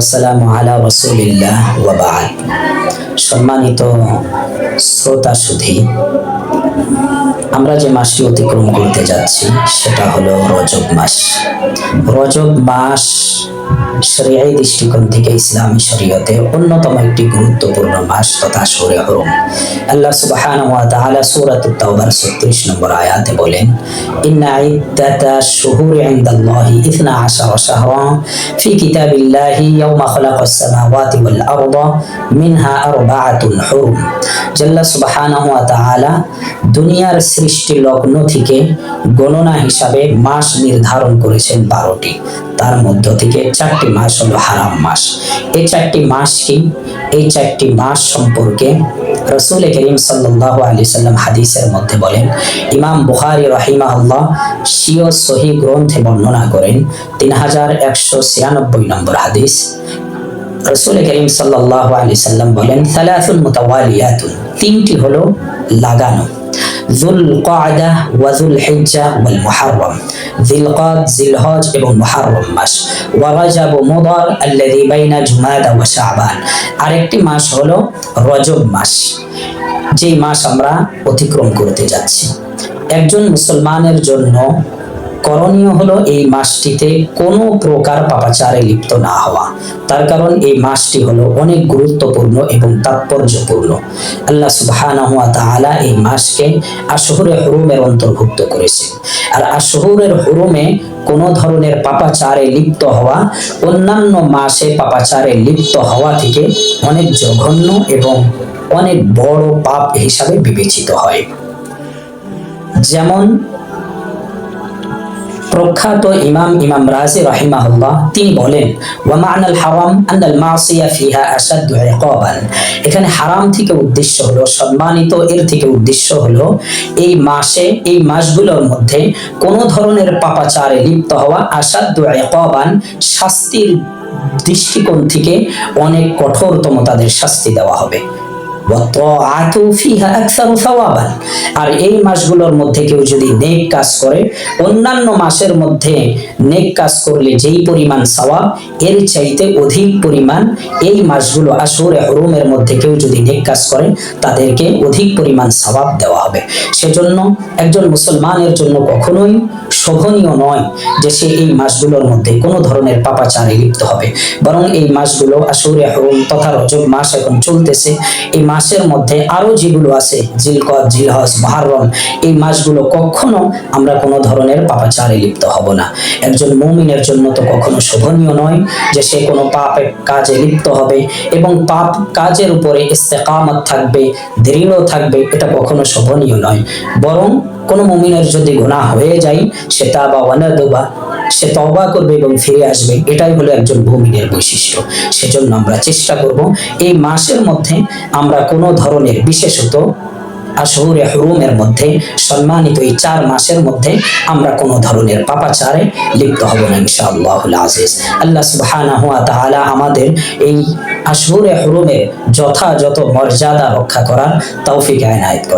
ওয়াসালামু আলা রসুলিল্লাহ ওয়া বা'দ সম্মানিত শ্রোতা সুধী, আমরা যে মাসটি অতিক্রম করতে যাচ্ছি, সেটা হলো রজব মাস। রজব মাস শরিয়াই দৃষ্টিকোণ থেকে ইসলামী শরীয়তে অন্যতম একটি গুরুত্বপূর্ণ মাস তথা সুরে হরম। আল্লাহ সুবহানাহু ওয়া তাআলা তাওবার 36 নম্বর আয়াতে বলেন, ইন্না ইদ্দাতা শুহুরি ইনদাল্লাহি 12 শাহরা ফি কিতাবিল্লাহি সামাওয়াতি ওয়াল আরদা মিনহা আরবাআতুন হুরুম। আল্লাহ সুবহানাহু ওয়া তাআলা দুনিয়ার সৃষ্টি লগ্ন থেকে গণনা হিসাবে মাস নির্ধারণ করেছেন বারোটি। তার মধ্য থেকে চারটি মাস হলো হারাম মাস। এই চারটি মাস কি? এই চারটি মাস সম্পর্কে রসুল করিম সাল্লাহ আলি সাল্লাম হাদিসের মধ্যে বলেন, ইমাম বুখারি রহিমাহুল্লাহ সিও সহি গ্রন্থে বর্ণনা করেন, তিন হাজার একশো ছিয়ানব্বই নম্বর হাদিস। রসুল করিম সাল্লাহ আলি সাল্লাম বলেন সালাসুল মুতাওয়ালিয়াতুন, তিনটি হলো লাগানো। জুল কাদা হিজ্জা ওয়াল মুহাররম। এবং মুহাররম মাস। ওয়া রাজাব মুদার আল্লাযী বাইনা জুমাদা ওয়া শাবান। আরেকটি মাস হলো রজব মাস। যেই মাস আমরা অতিক্রম করতে যাচ্ছি। একজন মুসলমানের জন্য করণীয় হলো এই মাসটিতে কোনো প্রকার পাপাচারে লিপ্ত না হওয়া। তার কারণ এই মাসটি হলো অনেক গুরুত্বপূর্ণ এবং তাৎপর্যপূর্ণ। আল্লাহ সুবহানাহু ওয়া তাআলা এই মাসকে আশহুরে হুরুমের অন্তর্ভুক্ত করেছে আর আশহুরের হুরুমে কোনো ধরনের পাপাচারে লিপ্ত হওয়া, অন্যান্য মাসে পাপাচারে লিপ্ত হওয়া থেকে অনেক জঘন্য এবং অনেক বড় পাপ হিসাবে বিবেচিত হয়। যেমন প্রখ্যাত ইমাম ইমাম রাজি রাহিমাহুল্লাহ, তিনি বলেন ওয়ামানাল হারাম আন্নাল মাসিয়া ফিহা আসাদ্দু ইকাবান এখানে হারাম থেকে উদ্দেশ্য হলো, সম্মানিত এর থেকে উদ্দেশ্য হলো, এই মাসে, এই মাসগুলোর মধ্যে কোন ধরনের পাপাচারে লিপ্ত হওয়া আসাদ্দু ইকাবান শাস্তির দৃষ্টিকোণ থেকে অনেক কঠোরতম তাদের শাস্তি দেওয়া হবে। আর এই মাসগুলোর মধ্যে কেউ যদি নেক কাজ করে, অন্যান্য মাসের মধ্যে নেক কাজ করলে যেই পরিমাণ সওয়াব, এর চাইতে অধিক পরিমাণ এই মাসগুলো আসরে হরুমের মধ্যে কেউ যদি নেক কাজ করে, তাদেরকে অধিক পরিমাণ সওয়াব দেওয়া হবে। সেজন্য একজন মুসলমানের জন্য কখনোই শোভনীয় নয় যে সে এই মাসগুলোর মধ্যে কোনো ধরনের পাপাচারে লিপ্ত হবে। বরং এই মাসগুলো আসরে হরুম তথা রজব মাস এখন চলতেছে। এই মাসের মধ্যে আরও যেগুলো আছে জিলকদ জিলহজ, মহারম, এই মাসগুলো কখনো আমরা কোনো ধরনের পাপাচারে লিপ্ত হব না। একজন মুমিনের জন্য তো কখনো শোভনীয় নয় যে সে কোনো পাপের কাজে লিপ্ত হবে এবং পাপ কাজের উপরে ইস্তেকামত থাকবে, দৃঢ় থাকবে, এটা কখনো শোভনীয় নয়। বরং কোনো মুমিনের যদি গুনাহ হয়ে যায়, সে তা বা ওয়ানাদুবা সে তওবা করবে এবং ফিরে আসবে। এটাই হলো একজন মুমিনের বৈশিষ্ট্য। সেজন্য আমরা চেষ্টা করব, এই মাসের মধ্যে আমরা কোনো ধরনের, বিশেষত আশহুরে হুরুমের মধ্যে, সম্মানিত এই চার মাসের মধ্যে আমরা কোনো ধরনের পাপাচারে লিপ্ত হব না, ইনশাআল্লাহুল আজিজ। আল্লাহ সুবহানাহু ওয়া তাআলা আমাদের এই আশহুরে হুরুমের যথাযথ মর্যাদা রক্ষা করার তৌফিক এনায়েত